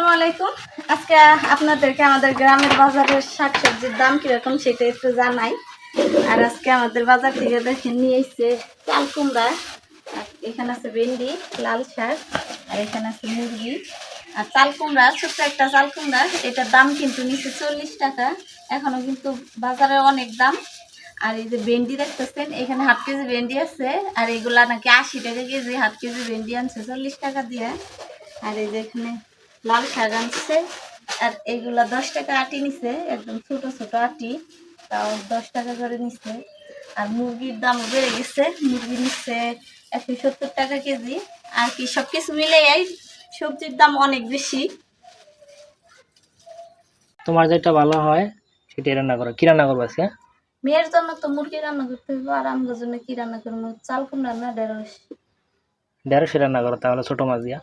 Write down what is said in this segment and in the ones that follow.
আসসালামু আলাইকুম। আজকে আপনাদেরকে আমাদের গ্রামের বাজারের শাকসবজির দাম কীরকম সেটা একটু জানাই। আর আজকে আমাদের বাজার থেকে দেখে নিয়ে এসছে চাল কুমড়া এখানে আছে ভেন্ডি, লাল শাক, আর এখানে আছে মুরগি। আর চাল কুমড়া, ছোট্ট একটা চাল কুমড়া, এটার দাম কিন্তু নিচে চল্লিশ টাকা। এখনও কিন্তু বাজারে অনেক দাম। আর এই যে ভেন্ডি দেখতেছেন, এখানে হাফ কেজি ভেন্ডি আছে, আর এগুলা নাকি আশি টাকা কেজি, হাফ কেজি ভেন্ডি আনছে, চল্লিশ টাকা দিয়ে। আর এই যে এখানে লাল শাক আনছে। আর এগুলা দশ টাকা আটি নিছে একদম ছোট ছোট আটি তাও দশ টাকা করে নিচ্ছে আর মুরগির দাম বেড়ে গেছে মুরগি নিচ্ছে একশো সত্তর টাকা কেজি। আর কি সব কিছু মিলে এই সবজির দাম অনেক বেশি। তোমার যেটা ভালো হয় সেটাই রান্না করো। কি রান্না করব আজকে? মেয়ের জন্য তো মুরগি রান্না করতে হবে আর আমার জন্য কি রান্না করব? চাল কুমড়া না ঢেঁড়স। ঢেঁড়সে রান্না করো তাহলে ছোট মাছ দিয়া।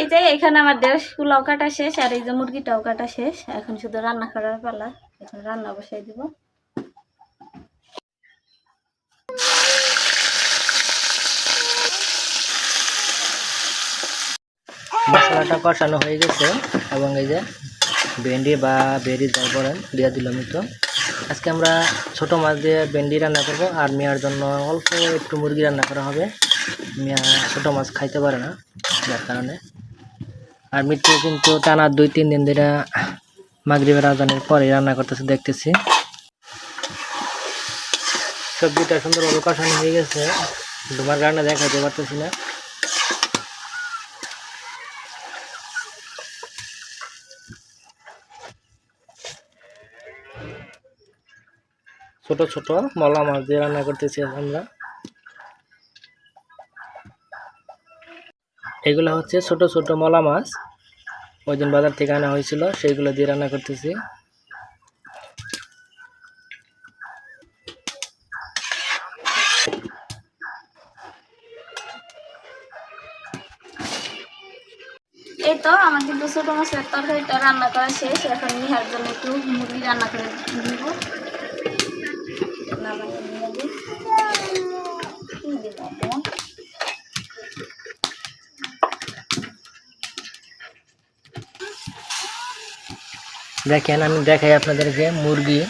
এই যে এখানে আমার ঢেঁড়স গুলাও কাটা শেষ, আর এই যে মুরগিটাও কাটা শেষ। এখন শুধু রান্না করার পালা, এখন রান্না বসাই দিব। মশলাটা কষানো হয়ে গেছে, এবং এই যে ভেন্ডি বা বেরি যাই বলেন, দিয়ে দিলাম একটু। আজকে আমরা ছোট মাছ দিয়ে ভেন্ডি রান্না করব, আর মেয়ার জন্য অল্প একটু মুরগি রান্না করা হবে। মেয়া ছোট মাছ খাইতে পারে না, যার কারণে। আর মৃত্যু কিন্তু টানা দুই, তিন দিন ধরে মাগরিবের আজানের পরে রান্না করতেছে, দেখতেছি। সবজিটা সুন্দরভাবে কষানো হয়ে গেছে তোমার রান্না দেখাইতে পারতেছি না। ছোট ছোট মলা মাছ দিয়ে রান্না করতেছি আমরা। এগুলো হচ্ছে ছোট ছোট মলা মাছ। ওই দিন বাজার থেকে আনা হয়েছিল, সেইগুলো দিয়ে রান্না করতেছি। এই তো, আমার মাছের তরকারিটা রান্না করা শেষ। এখন নিহার জন্য একটু মুরগি রান্না করে দিব নামাই নিয়ে দিই। কি দিব এখন? দেখেন, আমি দেখাই আপনাদেরকে মুরগি।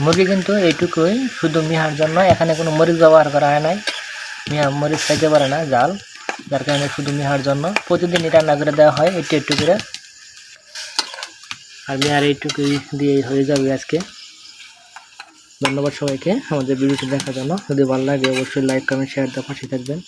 মুরগি কিন্তু এইটুকুই, শুধু মিহার জন্য। এখানে কোনো মরিচ ব্যবহার করা হয় নাই। মিহা মরিচ খাইতে পারে না, জাল। যার কারণে শুধু মিহার জন্য। প্রতিদিনই রান্না করে দেওয়া হয়, একটু একটু করে। আর মিহার এইটুকুই দিয়ে হয়ে যাবে আজকে। ধন্যবাদ সবাইকে। আমাদের ভিডিওটি দেখার জন্য। যদি ভালো লাগে, অবশ্যই লাইক কমেন্ট শেয়ার দেওয়া পাশে থাকবেন।